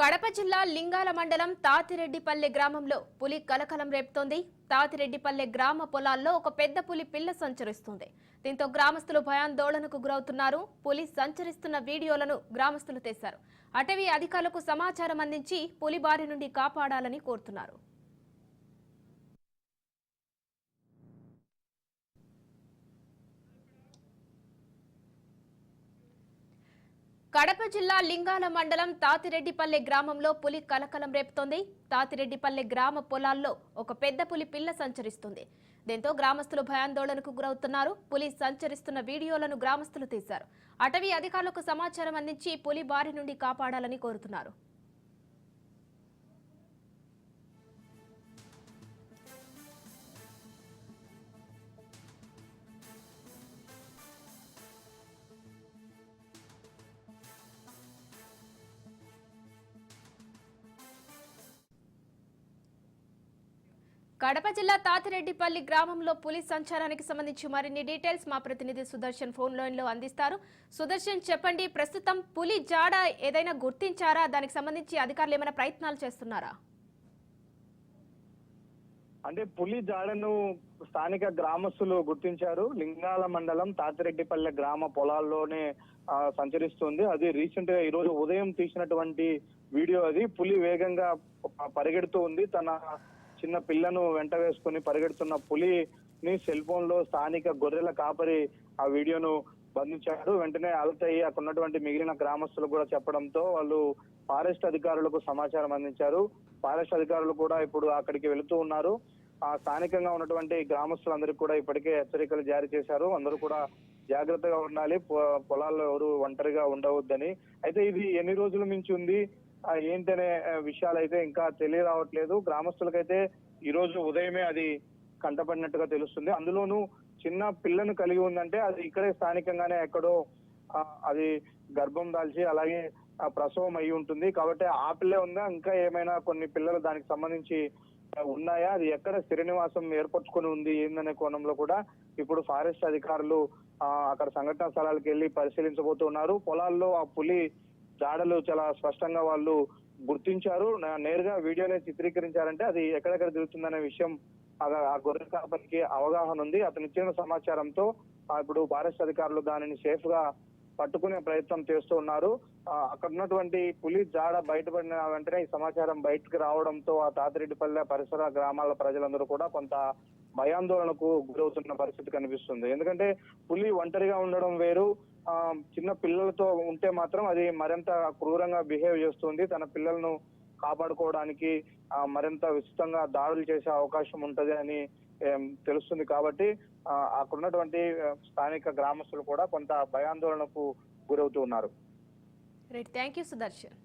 కడప జిల్లా లింగాల మండలం తాతిరెడ్డిపల్లె గ్రామంలో పులి కలకలం రేపుతోంది. తాతిరెడ్డిపల్లె గ్రామ పొలాల్లో ఒక పెద్ద పులి పిల్ల సంచరిస్తుంది. దీంతో గ్రామస్తులు భయాందోళనకు గురవుతున్నారు. పులి సంచరిస్తున్న వీడియోలను గ్రామస్తులు తీశారు. అటవీ అధికారులకు సమాచారం అందించి పులి బారి నుండి కాపాడాలని కోరుతున్నారు. కడప జిల్లా లింగాల మండలం తాతిరెడ్డిపల్లె గ్రామంలో పులి కలకలం రేపుతోంది. తాతిరెడ్డిపల్లె గ్రామ పొలాల్లో ఒక పెద్ద పులి పిల్ల సంచరిస్తుంది. దీంతో గ్రామస్తులు భయాందోళనకు గురవుతున్నారు. పులి సంచరిస్తున్న వీడియోలను గ్రామస్తులు తీశారు. అటవీ అధికారులకు సమాచారం అందించి పులి బారి నుండి కాపాడాలని కోరుతున్నారు. కడప జిల్లా తాతిరెడ్డిపల్లి గ్రామంలో పులి సంచారానికి సంబంధించి మరిన్ని డీటెయిల్స్ మా ప్రతినిధి సుదర్శన్ ఫోన్ లైన్లో అందిస్తారు. సుదర్శన్ చెప్పండి ప్రస్తుతం పులి జాడ ఏదైనా గుర్తించారా? దానికి సంబంధించి అధికారులు ఏమైనా ప్రయత్నాలు చేస్తున్నారా? అంటే పులి జాడను స్థానిక గ్రామస్తులు గుర్తించారు. లింగాల మండలం తాతిరెడ్డిపల్లె గ్రామ పొలాల్లోనే సంచరిస్తుంది. అది రీసెంట్గా ఈరోజు ఉదయం తీసినటువంటి వీడియో అది. పులి వేగంగా పరిగెడుతూ ఉంది. తన చిన్న పిల్లను వెంట వేసుకుని పరిగెడుతున్న పులిని సెల్ ఫోన్లో స్థానిక గొర్రెల కాపరి ఆ వీడియోను బంధించాడు. వెంటనే అలర్ట్ అయ్యి అక్కడ ఉన్నటువంటి మిగిలిన గ్రామస్తులు కూడా చెప్పడంతో వాళ్ళు ఫారెస్ట్ అధికారులకు సమాచారం అందించారు. ఫారెస్ట్ అధికారులు కూడా ఇప్పుడు అక్కడికి వెళుతూ ఉన్నారు. ఆ స్థానికంగా ఉన్నటువంటి గ్రామస్తులందరికీ కూడా ఇప్పటికే హెచ్చరికలు జారీ చేశారు. అందరూ కూడా జాగ్రత్తగా ఉండాలి. పొ- పొలాల్లో ఎవరు ఒంటరిగా ఉండవద్దని. అయితే ఇది ఎన్ని రోజుల నుంచి ఉంది? ఏంటనే విషయాలు అయితే ఇంకా తెలియరావట్లేదు. గ్రామస్తులకైతే ఈ రోజు ఉదయమే అది కంటపడినట్టుగా తెలుస్తుంది. అందులోనూ చిన్న పిల్లను కలిగి ఉందంటే అది ఇక్కడే స్థానికంగానే ఎక్కడో అది గర్భం దాల్చి అలాగే ప్రసవం అయి ఉంటుంది. కాబట్టి ఆ పిల్లే ఉందా ఇంకా ఏమైనా కొన్ని పిల్లలు దానికి సంబంధించి ఉన్నాయా? అది ఎక్కడ స్థిర నివాసం ఏర్పరచుకొని ఉంది ఏందనే కోణంలో కూడా ఇప్పుడు ఫారెస్ట్ అధికారులు అక్కడ సంఘటనా స్థలాలకు వెళ్ళి పరిశీలించబోతున్నారు. పొలాల్లో ఆ పులి జాడలు చాలా స్పష్టంగా వాళ్ళు గుర్తించారు. నేరుగా వీడియోనే చిత్రీకరించారంటే అది ఎక్కడెక్కడ జరుగుతుందనే విషయం ఆ- గొర్రె కాపరికి అవగాహన ఉంది. అతను ఇచ్చిన సమాచారంతో ఇప్పుడు ఫారెస్ట్ అధికారులు దానిని సేఫ్గా పట్టుకునే ప్రయత్నం చేస్తూ ఉన్నారు. అక్కడ ఉన్నటువంటి పులి జాడ బయటపడిన వెంటనే ఈ సమాచారం బయటకు రావడంతో ఆ తాతిరెడ్డిపల్లె పరిసర గ్రామాల ప్రజలందరూ కూడా కొంత భయాందోళనకు గురవుతున్న పరిస్థితి కనిపిస్తుంది. ఎందుకంటే పులి ఒంటరిగా ఉండడం వేరు. చిన్న పిల్లలతో ఉంటే మాత్రం అది మరింత క్రూరంగా బిహేవ్ చేస్తుంది. తన పిల్లలను కాపాడుకోవడానికి మరింత విస్తృతంగా దాడులు చేసే అవకాశం ఉంటది అని తెలుస్తుంది కాబట్టి అక్కడ ఉన్నటువంటి స్థానిక గ్రామస్తులు కూడా కొంత భయాందోళనకు గురవుతూ ఉన్నారు. Right thank you Sudarshan